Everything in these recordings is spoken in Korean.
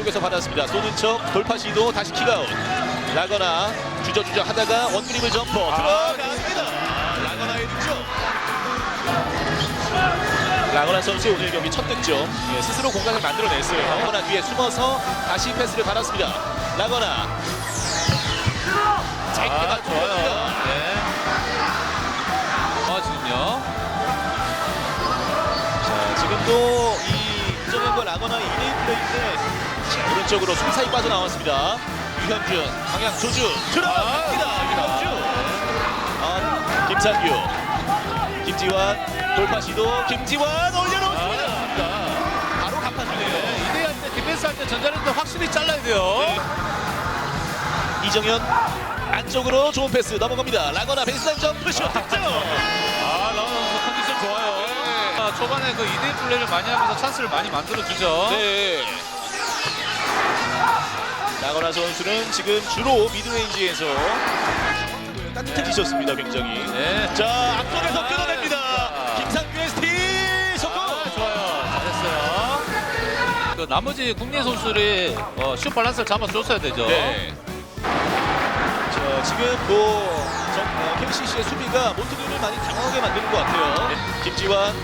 쪽에서 받았습니다. 쏘는 척 돌파 시도 다시 킥아웃. 라거나 주저주저 하다가 원그림을 점퍼 들어갑니다. 라거나의 득점. 라거나 선수의 오늘 경기 첫 득점. 예, 스스로 공간을 만들어냈어요. 라거나 뒤에 숨어서 다시 패스를 받았습니다. 라거나 짧게 아. 갑니다. 네. 아, 지금요. 자, 지금도 이 이정현과 라거나의 2대1 플레이인데 자, 오른쪽으로 수사이 빠져나왔습니다. 유현준 방향 조준 들어갑니다. 아, 유현준 아, 김찬규 김지환 돌파 시도 김지환 올려놓습니다. 아, 바로 갚아주네요. 네. 이대 할 때 디펜스 할 때 전자랜드 확실히 잘라야 돼요. 이정현 안쪽으로 좋은 패스 넘어갑니다. 라거나 베이스라인 점프슛 득점. 아, 라운 선수 컨디션 좋아요. 아, 초반에 그 2대1 플레이를 많이 하면서 찬스를 많이 만들어주죠. 네. 나거나 선수는 지금 주로 미드레인지에서 따뜻해지셨습니다, 굉장히. 네. 자, 앞쪽에서 아, 끊어냅니다. 자. 김상규의 스틸 속공. 아, 좋아요. 잘했어요. 그 나머지 국내 선수들이 어, 슛 밸런스를 잡아줬어야 되죠. 네. 자, 지금 뭐 정, 어, KCC의 수비가 모트리를 많이 당황하게 만드는 것 같아요. 네. 김지환.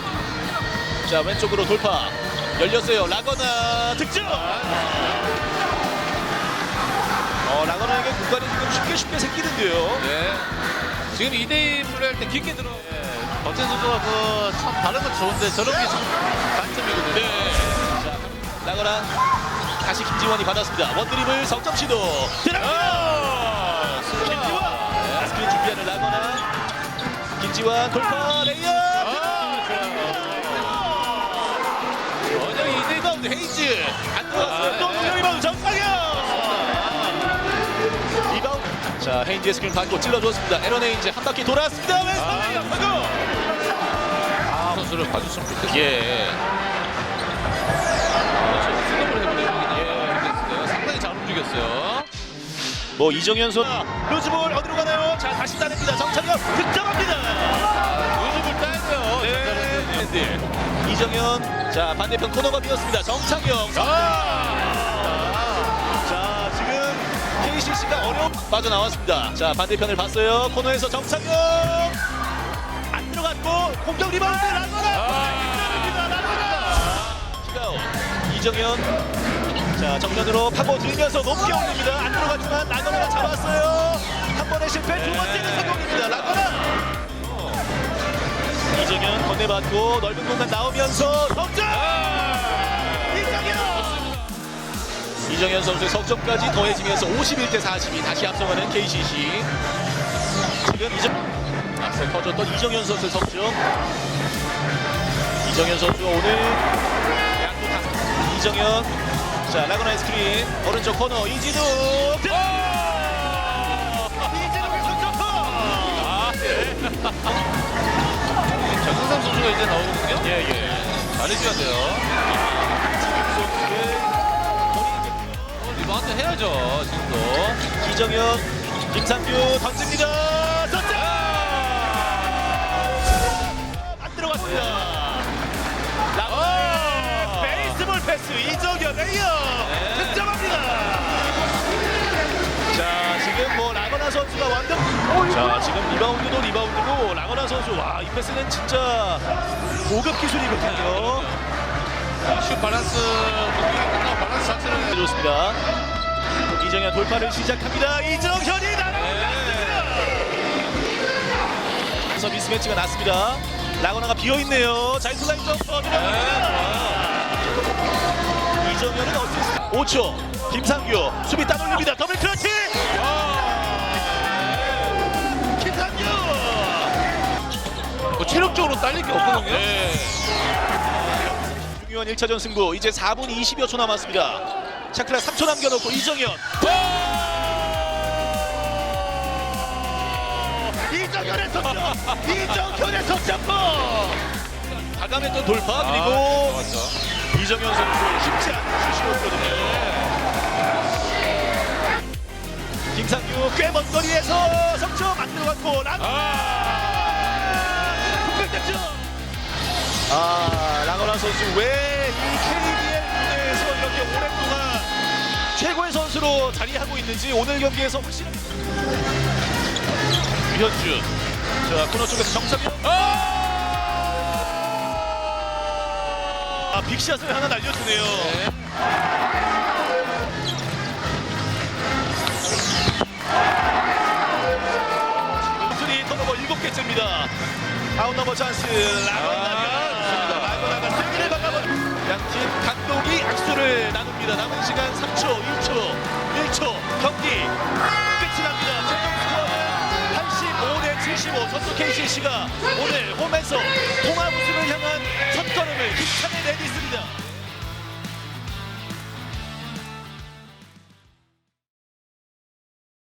자, 왼쪽으로 돌파. 열렸어요. 라거나 득점. 어, 라거나에게 공간이 지금 쉽게 쉽게 생기는데요. 네. 지금 2대2 플레이할 때 깊게 들어. 네. 버튼 선수가 그참 다른 건 좋은데 저런 게좀 단점이거든요. 네. 자, 라거나 다시 김지환이 받았습니다. 원드립을 석점 시도 들어갑니다. 아, 김지환 스크린 준비하는 라거나 김지환 돌파 레이업 아, 전혀 2대 리바운드 헤이즈 안 들어갔어요. 아, 또 네. 리 자 헤인즈의 스크린 받고 찔러줬습니다. 에런 헤인즈 한 바퀴 돌았습니다. 왼손 아. 레이업 성공. 아, 선수를 봐줬으면 좋겠어요. 예. 해보려고 예. 상당히 잘 움직였어요. 뭐 이정현 선 루즈볼 어디로 가나요? 자 다시 따냅니다. 정창현 득점합니다. 따야 돼요. 네. 네. 이정현 자 반대편 코너가 비었습니다. 정창영 자 빠져나왔습니다. 자 반대편을 봤어요. 코너에서 정창영 안 들어갔고 공격 리바운드! 라거나. 라거나! 키가오 이정현! 자 정면으로 파고 들면서 높게 올립니다. 안 들어갔지만 라거나가 잡았어요. 한 번의 실패 두 번째는 성공입니다. 라거나! 이정현 건네받고 넓은 공간 나오면서 석점 이정현 선수의 석점까지 더해지면서 51대 42 다시 앞서가는 KCC 지금 이정 앞서 터졌던 이정현 선수의 석점 이정현 선수가 오늘 양도 다 이정현 자 라그나의 스크린 오른쪽 코너 이진우 이진우의 석점포 아, 네. 정승상 선수가 이제 나오거든요. 예 예 잘해줘야 돼요. 리바운드 해야죠, 지금도. 이정현, 김상규 던집니다. 던져! 안 들어갔습니다. 라마 베이스볼 패스 이정현 레이어 득점합니다. 자 지금 뭐 라거나 선수가 완전 자 지금 리바운드도 리바운드고 라거나 선수 와 이 패스는 진짜 고급 기술이거든요. 슛 밸런스, 자체를. 좋습니다. 이정현 돌파를 시작합니다. 이정현이 날아갔습니다. 그래서 미스매치가 났습니다. 라거나가 비어 있네요. 자, 인플라인 점퍼 들어갑니다. 이정현은 어시스트 5초. 김상규 수비 따돌립니다. 더블 클러치. 김상규. 뭐 체력적으로 딸릴 게 없거든요. 네. 중요한 1차전 승부 이제 4분 20여 초 남았습니다. 샤클락 3초 남겨놓고 이정현. 이정현의 석점. 이정현의 석점포. 과감했던 돌파 아, 그리고 좋았죠. 이정현 선수 쉽지 않은 슛이었거든요. 김상규 꽤 먼 거리에서 석점 안 들어갔고 랑. 득점. 아, 라거나 선수 왜 이 KBL 무대에서 이렇게 오랫동안 최고의 선수로 자리하고 있는지 오늘 경기에서 확실한 유현준 자 코너 쪽에서 정창현 아 빅샷을 하나 날려주네요 네. 순위 턴오버 7개째입니다 아웃 넘버 찬스 아, 좋습 KCC가 오늘 홈에서 통합 우승을 향한 첫걸음을 힘차게 내딛습니다